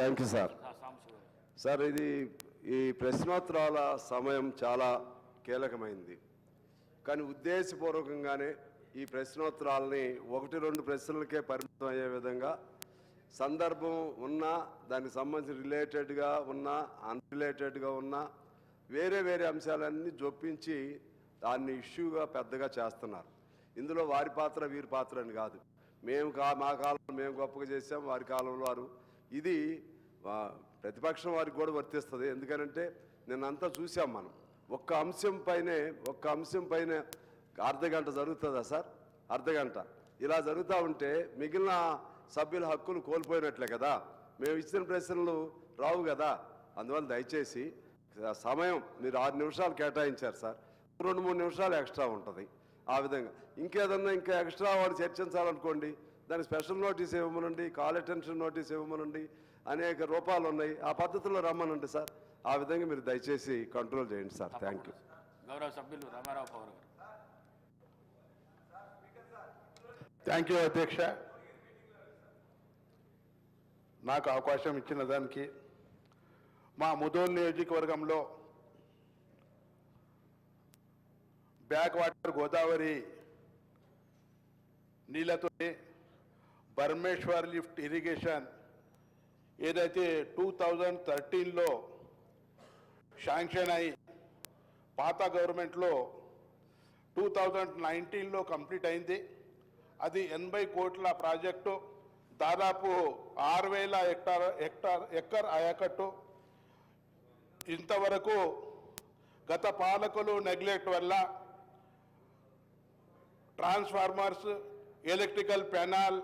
Thank you sir sir ఇది ఈ ప్రశ్నోత్తరాల సమయం చాలా కీలకమైంది. కానీ ఉద్దేశపూర్వకంగానే ఈ ప్రశ్నోత్తరాలని ఒకటి రెండు ప్రశ్నలకే పరిమితం అయ్యే విధంగా సందర్భం ఉన్నా దానికి సంబంధించి రిలేటెడ్గా ఉన్నా అన్రిలేటెడ్గా ఉన్నా వేరే వేరే అంశాలన్నీ జొప్పించి దాన్ని ఇష్యూగా పెద్దగా చేస్తున్నారు. ఇందులో వారి పాత్ర వీరి పాత్ర అని కాదు. మేము కా మా కాలంలో మేము గొప్పగా చేసాం వారి కాలంలో వారు ఇది ప్రతిపక్షం వారికి కూడా వర్తిస్తుంది. ఎందుకనంటే నిన్నంతా చూసాం మనం. ఒక్క అంశం పైనే ఒక్క అంశం పైన అర్ధ గంట జరుగుతుందా సార్? అర్ధగంట. ఇలా జరుగుతూ ఉంటే మిగిలిన సభ్యుల హక్కులు కోల్పోయినట్లే కదా. మేము ఇచ్చిన ప్రశ్నలు రావు కదా. అందువల్ల దయచేసి సమయం మీరు ఆరు నిమిషాలు కేటాయించారు సార్. రెండు మూడు నిమిషాలు ఎక్స్ట్రా ఉంటుంది. ఆ విధంగా. ఇంకేదన్నా ఇంకా ఎక్స్ట్రా వాడు చర్చించాలనుకోండి దానికి స్పెషల్ నోటీస్ ఇవ్వమనండి కాల్ అటెన్షన్ నోటీస్ ఇవ్వమనండి అనేక రూపాలు ఉన్నాయి. ఆ పద్ధతిలో రమ్మనండి సార్. ఆ విధంగా మీరు దయచేసి కంట్రోల్ చేయండి సార్. థ్యాంక్ యూ గౌరవ సభ్యులు రామారావు పవర్ గారు. థ్యాంక్ యూ అధ్యక్ష. నాకు అవకాశం ఇచ్చిన దానికి మా ముదోల్ నియోజకవర్గంలో బ్యాక్ వాటర్ గోదావరి నీళ్ళతో పరమేశ్వర్ లిఫ్ట్ ఇరిగేషన్ ఏదైతే టూ థౌజండ్ థర్టీన్లో శాంక్షన్ అయి పాత గవర్నమెంట్లో టూ థౌజండ్ నైన్టీన్లో కంప్లీట్ అయింది. అది ఎనభై కోట్ల ప్రాజెక్టు దాదాపు ఆరు వేల హెక్టార్ హెక్టార్ ఎక్కర్ ఆయకట్టు. ఇంతవరకు గత పాలకులు నెగ్లెక్ట్ వల్ల ట్రాన్స్ఫార్మర్స్ ఎలక్ట్రికల్ పెనాల్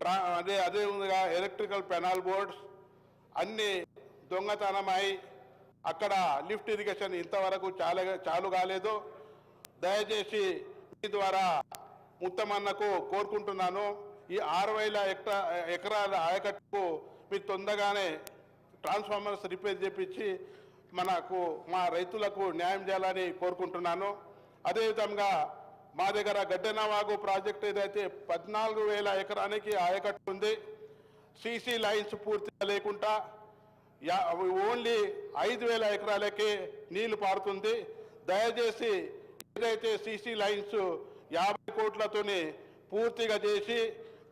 ట్రా అదే అదే విధంగా ఎలక్ట్రికల్ పెనాల్ బోర్డ్స్ అన్ని దొంగతనమై అక్కడ లిఫ్ట్ ఇరిగేషన్ ఇంతవరకు చాలా చాలు కాలేదు. దయచేసి మీ ద్వారా ముత్తమన్నకు కోరుకుంటున్నాను. ఈ ఆరు వేల ఎకరాల ఆయకట్టుకు మీరు తొందరగానే ట్రాన్స్ఫార్మర్స్ రిపేర్ చేపించి మనకు మా రైతులకు న్యాయం చేయాలని కోరుకుంటున్నాను. అదేవిధంగా మా దగ్గర గడ్డెనవాగు ప్రాజెక్ట్ ఏదైతే పద్నాలుగు వేల ఎకరానికి ఆయకట్టు ఉంది సీసీ లైన్స్ పూర్తిగా లేకుండా ఓన్లీ ఐదు వేల ఎకరాలకే నీళ్ళు పారుతుంది. దయచేసి ఏదైతే సీసీ లైన్స్ యాభై కోట్లతోని పూర్తిగా చేసి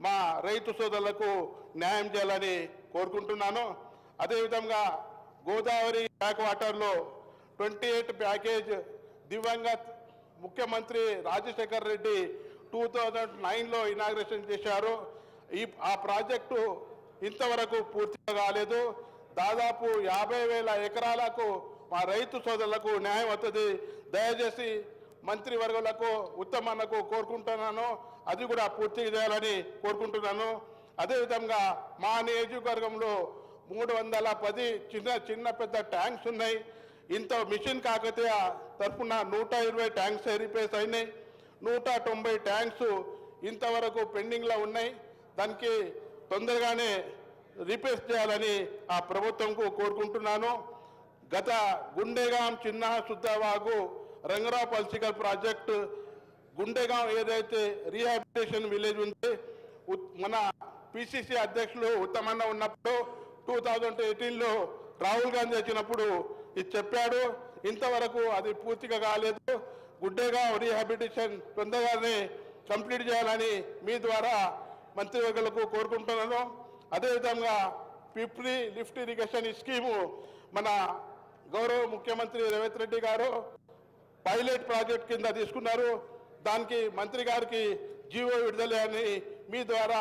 మా రైతు సోదరులకు న్యాయం చేయాలని కోరుకుంటున్నాను. అదేవిధంగా గోదావరి బ్యాక్ వాటర్లో ట్వంటీ ఎయిట్ ప్యాకేజ్ దివంగత్ ముఖ్యమంత్రి రాజశేఖర్ రెడ్డి టూ థౌజండ్ నైన్లో ఇనాగ్రేషన్ చేశారు. ఈ ఆ ప్రాజెక్టు ఇంతవరకు పూర్తిగా కాలేదు. దాదాపు యాభై వేల ఎకరాలకు మా రైతు సోదరులకు న్యాయం అవుతుంది దయచేసి మంత్రివర్గులకు ఉత్తమన్నకు కోరుకుంటున్నాను. అది కూడా పూర్తి చేయాలని కోరుకుంటున్నాను. అదేవిధంగా మా నియోజకవర్గంలో మూడు వందల పది చిన్న చిన్న పెద్ద ట్యాంక్స్ ఉన్నాయి. ఇంత మిషన్ కాకతీయ తరఫున నూట ఇరవై ట్యాంక్స్ రిపేర్స్ అయినాయి. నూట తొంభై ట్యాంక్స్ ఇంతవరకు పెండింగ్లో ఉన్నాయి. దానికి తొందరగానే రిపేర్స్ చేయాలని ఆ ప్రభుత్వంకు కోరుకుంటున్నాను. గత గుండెగాం చిన్న శుద్ధవాగు రంగరావు పల్సికల్ ప్రాజెక్టు గుండెగాం ఏదైతే రీహాబిలిటేషన్ విలేజ్ ఉంది మన పిసిసి అధ్యక్షులు ఉత్తమన్న ఉన్నప్పుడు టూ థౌజండ్ ఎయిటీన్లో రాహుల్ గాంధీ వచ్చినప్పుడు ఇది చెప్పాడు. ఇంతవరకు అది పూర్తిగా కాలేదు. గుడ్డేగా రీహాబిలిటేషన్ తొందరగానే కంప్లీట్ చేయాలని మీ ద్వారా మంత్రివర్గులకు కోరుకుంటున్నాను. అదేవిధంగా పిప్లి లిఫ్ట్ ఇరిగేషన్ స్కీము మన గౌరవ ముఖ్యమంత్రి రేవంత్ రెడ్డి గారు పైలట్ ప్రాజెక్ట్ కింద తీసుకున్నారు. దానికి మంత్రి గారికి జీవో విడుదల అని మీ ద్వారా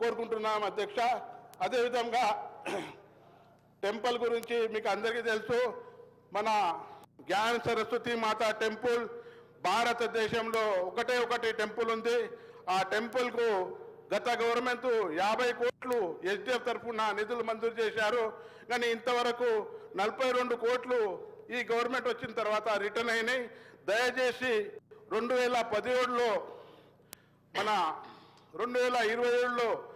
కోరుకుంటున్నాం అధ్యక్ష. అదేవిధంగా టెంపుల్ గురించి మీకు అందరికీ తెలుసు. మన జ్ఞాన సరస్వతి మాత టెంపుల్ భారతదేశంలో ఒకటే ఒకటి టెంపుల్ ఉంది. ఆ టెంపుల్కు గత గవర్నమెంట్ యాభై కోట్లు ఎస్డిఎఫ్ తరఫున నిధులు మంజూరు చేశారు. కానీ ఇంతవరకు నలభై రెండు కోట్లు ఈ గవర్నమెంట్ వచ్చిన తర్వాత రిటర్న్ అయినాయి. దయచేసి రెండు వేల పదిహేడులో మన రెండు వేల ఇరవై ఏడులో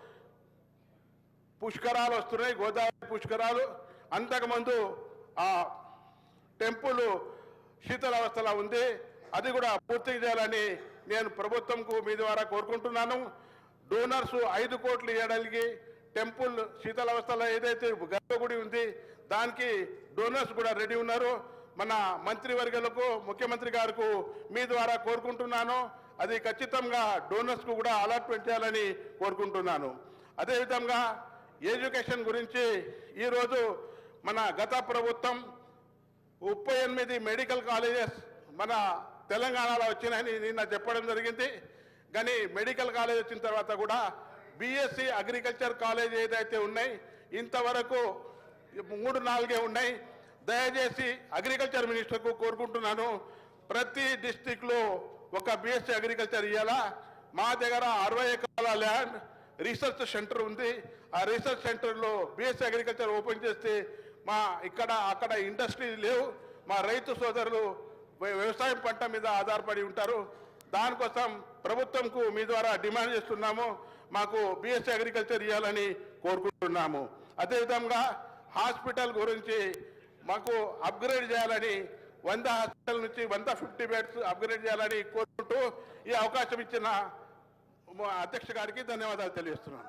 పుష్కరాలు వస్తున్నాయి. గోదావరి పుష్కరాలు. అంతకుముందు ఆ టెంపుల్ శీతలావస్థలో ఉంది. అది కూడా పూర్తి చేయాలని నేను ప్రభుత్వంకు మీ ద్వారా కోరుకుంటున్నాను. డోనర్స్ ఐదు కోట్లు ఇవ్వడానికి టెంపుల్ శీతలావస్థలో ఏదైతే గర్భగుడి ఉంది దానికి డోనర్స్ కూడా రెడీ ఉన్నారు. మన మంత్రివర్గలకు ముఖ్యమంత్రి గారికి మీ ద్వారా కోరుకుంటున్నాను. అది ఖచ్చితంగా డోనర్స్కు కూడా అలాట్మెంట్ చేయాలని కోరుకుంటున్నాను. అదేవిధంగా ఎడ్యుకేషన్ గురించి ఈరోజు మన గత ప్రభుత్వం ముప్పై ఎనిమిది మెడికల్ కాలేజెస్ మన తెలంగాణలో వచ్చినాయని నిన్న చెప్పడం జరిగింది. కానీ మెడికల్ కాలేజ్ వచ్చిన తర్వాత కూడా బీఎస్సీ అగ్రికల్చర్ కాలేజ్ ఏదైతే ఉన్నాయి ఇంతవరకు మూడు నాలుగే ఉన్నాయి. దయచేసి అగ్రికల్చర్ మినిస్టర్కు కోరుకుంటున్నాను ప్రతి డిస్టిక్లో ఒక బీఎస్సీ అగ్రికల్చర్ ఇవ్వాలా మా దగ్గర అరవై ఎకరాల ల్యాండ్ రీసెర్చ్ సెంటర్ ఉంది. ఆ రీసెర్చ్ సెంటర్లో బీఎస్సీ అగ్రికల్చర్ ఓపెన్ చేస్తే మా ఇక్కడ అక్కడ ఇండస్ట్రీ లేవు. మా రైతు సోదరులు వ్యవసాయం పంట మీద ఆధారపడి ఉంటారు. దానికోసం ప్రభుత్వంకు మీ ద్వారా డిమాండ్ చేస్తున్నాము. మాకు బీఎస్సీ అగ్రికల్చర్ ఇవ్వాలని కోరుకుంటున్నాము. అదేవిధంగా హాస్పిటల్ గురించి మాకు అప్గ్రేడ్ చేయాలని వంద హాస్పిటల్ నుంచి వంద ఫిఫ్టీ బెడ్స్ అప్గ్రేడ్ చేయాలని కోరుకుంటూ ఈ అవకాశం ఇచ్చిన మా అధ్యక్ష గారికి ధన్యవాదాలు తెలియజేస్తున్నాను.